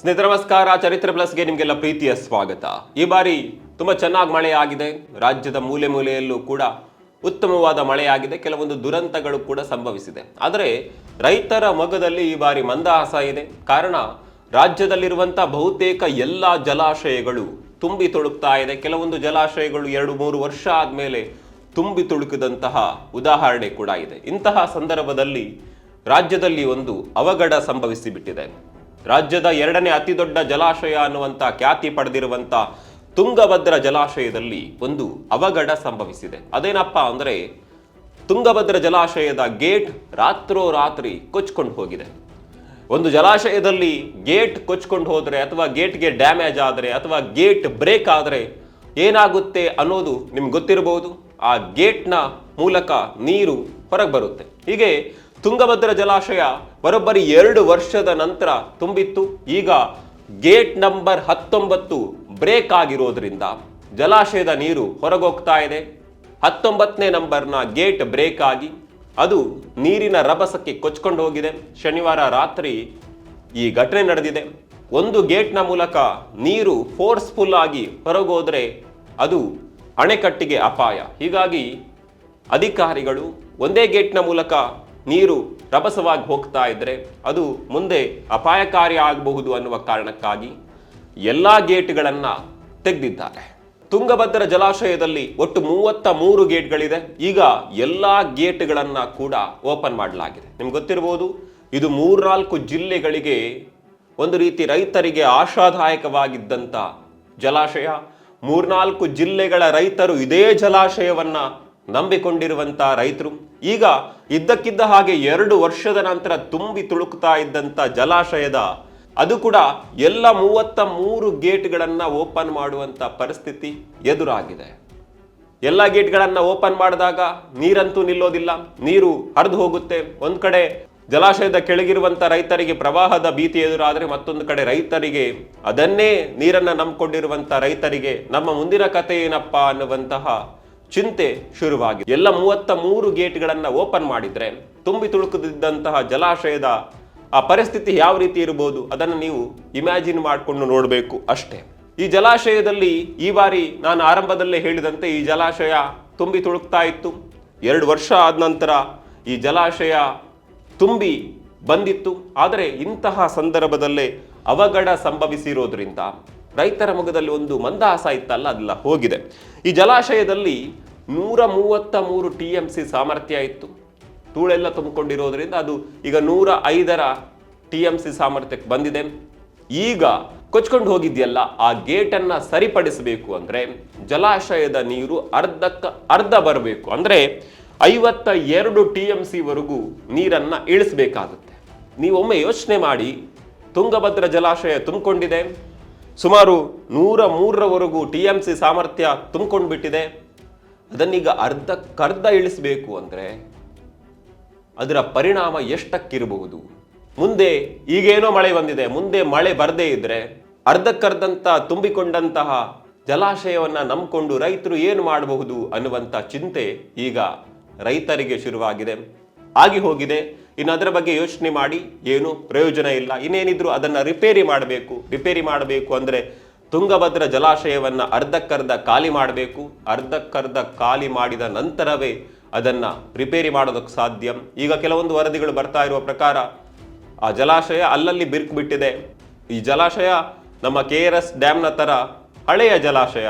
ಸ್ನೇಹಿತರ, ನಮಸ್ಕಾರ. ಚರಿತ್ರೆ ಪ್ಲಸ್ಗೆ ನಿಮಗೆಲ್ಲ ಪ್ರೀತಿಯ ಸ್ವಾಗತ. ಈ ಬಾರಿ ತುಂಬ ಚೆನ್ನಾಗಿ ಮಳೆಯಾಗಿದೆ. ರಾಜ್ಯದ ಮೂಲೆ ಮೂಲೆಯಲ್ಲೂ ಕೂಡ ಉತ್ತಮವಾದ ಮಳೆಯಾಗಿದೆ. ಕೆಲವೊಂದು ದುರಂತಗಳು ಕೂಡ ಸಂಭವಿಸಿದೆ. ಆದರೆ ರೈತರ ಮಗದಲ್ಲಿ ಈ ಬಾರಿ ಮಂದಹಾಸ ಇದೆ. ಕಾರಣ ರಾಜ್ಯದಲ್ಲಿರುವಂಥ ಬಹುತೇಕ ಎಲ್ಲ ಜಲಾಶಯಗಳು ತುಂಬಿ ತುಳುಕ್ತಾ ಇದೆ. ಕೆಲವೊಂದು ಜಲಾಶಯಗಳು ಎರಡು ಮೂರು ವರ್ಷ ಆದಮೇಲೆ ತುಂಬಿ ತುಳುಕಿದಂತಹ ಉದಾಹರಣೆ ಕೂಡ ಇದೆ. ಇಂತಹ ಸಂದರ್ಭದಲ್ಲಿ ರಾಜ್ಯದಲ್ಲಿ ಒಂದು ಅವಘಡ ಸಂಭವಿಸಿ ಬಿಟ್ಟಿದೆ. ರಾಜ್ಯದ ಎರಡನೇ ಅತಿ ದೊಡ್ಡ ಜಲಾಶಯ ಅನ್ನುವಂಥ ಖ್ಯಾತಿ ಪಡೆದಿರುವಂಥ ತುಂಗಭದ್ರ ಜಲಾಶಯದಲ್ಲಿ ಒಂದು ಅವಘಡ ಸಂಭವಿಸಿದೆ. ಅದೇನಪ್ಪ ಅಂದರೆ ತುಂಗಭದ್ರ ಜಲಾಶಯದ ಗೇಟ್ ರಾತ್ರೋರಾತ್ರಿ ಕೊಚ್ಕೊಂಡು ಹೋಗಿದೆ. ಒಂದು ಜಲಾಶಯದಲ್ಲಿ ಗೇಟ್ ಕೊಚ್ಕೊಂಡು ಹೋದರೆ ಅಥವಾ ಗೇಟ್ಗೆ ಡ್ಯಾಮೇಜ್ ಆದರೆ ಅಥವಾ ಗೇಟ್ ಬ್ರೇಕ್ ಆದರೆ ಏನಾಗುತ್ತೆ ಅನ್ನೋದು ನಿಮ್ಗೆ ಗೊತ್ತಿರಬಹುದು. ಆ ಗೇಟ್ನ ಮೂಲಕ ನೀರು ಹೊರಗೆ ಬರುತ್ತೆ. ಹೀಗೆ ತುಂಗಭದ್ರ ಜಲಾಶಯ ಬರೋಬ್ಬರಿ ಎರಡು ವರ್ಷದ ನಂತರ ತುಂಬಿತ್ತು. ಈಗ ಗೇಟ್ ನಂಬರ್ ಹತ್ತೊಂಬತ್ತು ಬ್ರೇಕ್ ಆಗಿರೋದ್ರಿಂದ ಜಲಾಶಯದ ನೀರು ಹೊರಗೋಗ್ತಾ ಇದೆ. ಹತ್ತೊಂಬತ್ತನೇ ನಂಬರ್ನ ಗೇಟ್ ಬ್ರೇಕ್ ಆಗಿ ಅದು ನೀರಿನ ರಭಸಕ್ಕೆ ಕೊಚ್ಕೊಂಡು ಹೋಗಿದೆ. ಶನಿವಾರ ರಾತ್ರಿ ಈ ಘಟನೆ ನಡೆದಿದೆ. ಒಂದು ಗೇಟ್ನ ಮೂಲಕ ನೀರು ಫೋರ್ಸ್ಫುಲ್ ಆಗಿ ಹೊರಗೋದ್ರೆ ಅದು ಅಣೆಕಟ್ಟಿಗೆ ಅಪಾಯ. ಹೀಗಾಗಿ ಅಧಿಕಾರಿಗಳು ಒಂದೇ ಗೇಟ್ನ ಮೂಲಕ ನೀರು ರಭಸವಾಗಿ ಹೋಗ್ತಾ ಇದ್ದರೆ ಅದು ಮುಂದೆ ಅಪಾಯಕಾರಿ ಆಗಬಹುದು ಅನ್ನುವ ಕಾರಣಕ್ಕಾಗಿ ಎಲ್ಲ ಗೇಟ್ಗಳನ್ನು ತೆಗೆದಿದ್ದಾರೆ. ತುಂಗಭದ್ರ ಜಲಾಶಯದಲ್ಲಿ ಒಟ್ಟು ಮೂವತ್ತ ಮೂರು ಗೇಟ್ಗಳಿದೆ. ಈಗ ಎಲ್ಲ ಗೇಟ್ಗಳನ್ನು ಕೂಡ ಓಪನ್ ಮಾಡಲಾಗಿದೆ. ನಿಮ್ಗೆ ಗೊತ್ತಿರಬಹುದು ಇದು ಮೂರ್ನಾಲ್ಕು ಜಿಲ್ಲೆಗಳಿಗೆ ಒಂದು ರೀತಿ ರೈತರಿಗೆ ಆಶಾದಾಯಕವಾಗಿದ್ದಂಥ ಜಲಾಶಯ. ಮೂರ್ನಾಲ್ಕು ಜಿಲ್ಲೆಗಳ ರೈತರು ಇದೇ ಜಲಾಶಯವನ್ನ ನಂಬಿಕೊಂಡಿರುವಂತ ರೈತರು. ಈಗ ಇದ್ದಕ್ಕಿದ್ದ ಹಾಗೆ ಎರಡು ವರ್ಷದ ನಂತರ ತುಂಬಿ ತುಳುಕ್ತಾ ಇದ್ದಂಥ ಜಲಾಶಯದ, ಅದು ಕೂಡ ಎಲ್ಲ ಮೂವತ್ತ ಮೂರು ಗೇಟ್ಗಳನ್ನು ಓಪನ್ ಮಾಡುವಂತ ಪರಿಸ್ಥಿತಿ ಎದುರಾಗಿದೆ. ಎಲ್ಲ ಗೇಟ್ಗಳನ್ನು ಓಪನ್ ಮಾಡಿದಾಗ ನೀರಂತೂ ನಿಲ್ಲೋದಿಲ್ಲ, ನೀರು ಹರಿದು ಹೋಗುತ್ತೆ. ಒಂದು ಕಡೆ ಜಲಾಶಯದ ಕೆಳಗಿರುವಂಥ ರೈತರಿಗೆ ಪ್ರವಾಹದ ಭೀತಿ ಎದುರಾದ್ರೆ ಮತ್ತೊಂದು ಕಡೆ ರೈತರಿಗೆ ಅದನ್ನೇ ನೀರನ್ನ ನಂಬಿಕೊಂಡಿರುವಂತ ರೈತರಿಗೆ ನಮ್ಮ ಮುಂದಿನ ಕಥೆ ಏನಪ್ಪಾ ಅನ್ನುವಂತಹ ಚಿಂತೆ ಶುರುವಾಗಿದೆ ಎಲ್ಲ ಮೂವತ್ತ ಮೂರು ಗೇಟ್ಗಳನ್ನ ಓಪನ್ ಮಾಡಿದ್ರೆ, ತುಂಬಿ ತುಳುಕದಿದ್ದಂತಹ ಜಲಾಶಯದ ಆ ಪರಿಸ್ಥಿತಿ ಯಾವ ರೀತಿ ಇರಬಹುದು ಅದನ್ನು ನೀವು ಇಮ್ಯಾಜಿನ್ ಮಾಡಿಕೊಂಡು ನೋಡಬೇಕು ಅಷ್ಟೇ. ಈ ಜಲಾಶಯದಲ್ಲಿ ಈ ಬಾರಿ ನಾನು ಆರಂಭದಲ್ಲೇ ಹೇಳಿದಂತೆ ಈ ಜಲಾಶಯ ತುಂಬಿ ತುಳುಕ್ತಾ ಇತ್ತು. ಎರಡು ವರ್ಷ ಆದ ನಂತರ ಈ ಜಲಾಶಯ ತುಂಬಿ ಬಂದಿತ್ತು. ಆದರೆ ಇಂತಹ ಸಂದರ್ಭದಲ್ಲೇ ಅವಘಡ ಸಂಭವಿಸಿರೋದ್ರಿಂದ ರೈತರ ಮುಖದಲ್ಲಿ ಒಂದು ಮಂದಹಾಸ ಇತ್ತಲ್ಲ, ಅದೆಲ್ಲ ಹೋಗಿದೆ. ಈ ಜಲಾಶಯದಲ್ಲಿ ನೂರ ಮೂವತ್ತ ಮೂರು ಟಿ ಎಂ ಸಿ ಸಾಮರ್ಥ್ಯ ಇತ್ತು. ತೂಳೆಲ್ಲ ತುಂಬಿಕೊಂಡಿರೋದ್ರಿಂದ ಅದು ಈಗ ನೂರ ಐದರ ಟಿ ಎಂ ಸಿ ಸಾಮರ್ಥ್ಯಕ್ಕೆ ಬಂದಿದೆ. ಈಗ ಕೊಚ್ಕೊಂಡು ಹೋಗಿದೆಯಲ್ಲ, ಆ ಗೇಟನ್ನು ಸರಿಪಡಿಸಬೇಕು ಅಂದರೆ ಜಲಾಶಯದ ನೀರು ಅರ್ಧಕ್ಕೆ, ಅರ್ಧ ಬರಬೇಕು ಅಂದರೆ ಐವತ್ತ ಎರಡು ಟಿ ಎಂ ಸಿವರೆಗೂ ನೀರನ್ನು ಇಳಿಸಬೇಕಾಗುತ್ತೆ. ನೀವೊಮ್ಮೆ ಯೋಚನೆ ಮಾಡಿ, ತುಂಗಭದ್ರಾ ಜಲಾಶಯ ತುಂಬಿಕೊಂಡಿದೆ. ಸುಮಾರು ನೂರ ಮೂರರವರೆಗೂ ಟಿ ಎಂ ಸಿ ಸಾಮರ್ಥ್ಯ ತುಂಬಿಕೊಂಡು ಬಿಟ್ಟಿದೆ ಅದನ್ನೀಗ ಅರ್ಧಕ್ಕರ್ಧ ಇಳಿಸಬೇಕು ಅಂದರೆ ಅದರ ಪರಿಣಾಮ ಎಷ್ಟಕ್ಕಿರಬಹುದು? ಮುಂದೆ ಈಗೇನೋ ಮಳೆ ಬಂದಿದೆ, ಮುಂದೆ ಮಳೆ ಬರದೇ ಇದ್ರೆ ಅರ್ಧಕ್ಕರ್ಧಂತ ತುಂಬಿಕೊಂಡಂತಹ ಜಲಾಶಯವನ್ನು ನಂಬಿಕೊಂಡು ರೈತರು ಏನು ಮಾಡಬಹುದು ಅನ್ನುವಂಥ ಚಿಂತೆ ಈಗ ರೈತರಿಗೆ ಶುರುವಾಗಿದೆ. ಆಗಿ ಹೋಗಿದೆ. ಇನ್ನು ಅದರ ಬಗ್ಗೆ ಯೋಚನೆ ಮಾಡಿ, ಏನು ಪ್ರಯೋಜನ ಇಲ್ಲ. ಇನ್ನೇನಿದ್ರು ಅದನ್ನು ರಿಪೇರಿ ಮಾಡಬೇಕು. ರಿಪೇರಿ ಮಾಡಬೇಕು ಅಂದರೆ ತುಂಗಭದ್ರ ಜಲಾಶಯವನ್ನು ಅರ್ಧಕ್ಕರ್ಧ ಖಾಲಿ ಮಾಡಬೇಕು. ಅರ್ಧಕ್ಕರ್ಧ ಖಾಲಿ ಮಾಡಿದ ನಂತರವೇ ಅದನ್ನು ರಿಪೇರಿ ಮಾಡೋದಕ್ಕೆ ಸಾಧ್ಯ. ಈಗ ಕೆಲವೊಂದು ವರದಿಗಳು ಬರ್ತಾ ಇರುವ ಪ್ರಕಾರ, ಆ ಜಲಾಶಯ ಅಲ್ಲಲ್ಲಿ ಬಿರುಕು ಬಿಟ್ಟಿದೆ. ಈ ಜಲಾಶಯ ನಮ್ಮ ಕೆ ಆರ್ ಎಸ್ ಡ್ಯಾಮ್ನ ಥರ ಹಳೆಯ ಜಲಾಶಯ.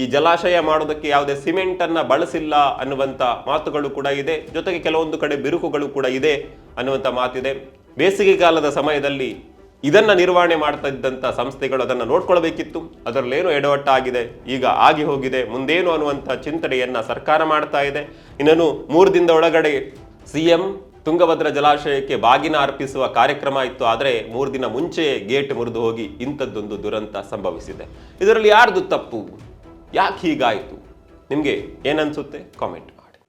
ಈ ಜಲಾಶಯ ಮಾಡೋದಕ್ಕೆ ಯಾವುದೇ ಸಿಮೆಂಟ್ ಅನ್ನ ಬಳಸಿಲ್ಲ ಅನ್ನುವಂಥ ಮಾತುಗಳು ಕೂಡ ಇದೆ. ಜೊತೆಗೆ ಕೆಲವೊಂದು ಕಡೆ ಬಿರುಕುಗಳು ಕೂಡ ಇದೆ ಅನ್ನುವಂಥ ಮಾತಿದೆ. ಬೇಸಿಗೆಗಾಲದ ಸಮಯದಲ್ಲಿ ಇದನ್ನು ನಿರ್ವಹಣೆ ಮಾಡ್ತಾ ಇದ್ದಂಥ ಸಂಸ್ಥೆಗಳು ಅದನ್ನ ನೋಡ್ಕೊಳ್ಬೇಕಿತ್ತು. ಅದರಲ್ಲೇನು ಎಡವಟ್ಟಾಗಿದೆ. ಈಗ ಆಗಿ ಹೋಗಿದೆ. ಮುಂದೇನು ಅನ್ನುವಂಥ ಚಿಂತನೆಯನ್ನ ಸರ್ಕಾರ ಮಾಡ್ತಾ ಇದೆ. ಇನ್ನೂ ಮೂರು ದಿನದ ಒಳಗಡೆ ಸಿಎಂ ತುಂಗಭದ್ರಾ ಜಲಾಶಯಕ್ಕೆ ಬಾಗಿನ ಅರ್ಪಿಸುವ ಕಾರ್ಯಕ್ರಮ ಇತ್ತು. ಆದರೆ ಮೂರು ದಿನ ಮುಂಚೆಯೇ ಗೇಟ್ ಮುರಿದು ಹೋಗಿ ಇಂಥದ್ದೊಂದು ದುರಂತ ಸಂಭವಿಸಿದೆ. ಇದರಲ್ಲಿ ಯಾರ್ದು ತಪ್ಪು? ಯಾಕೆ ಹೀಗಾಯಿತು? ನಿಮಗೆ ಏನನ್ಸುತ್ತೆ? ಕಾಮೆಂಟ್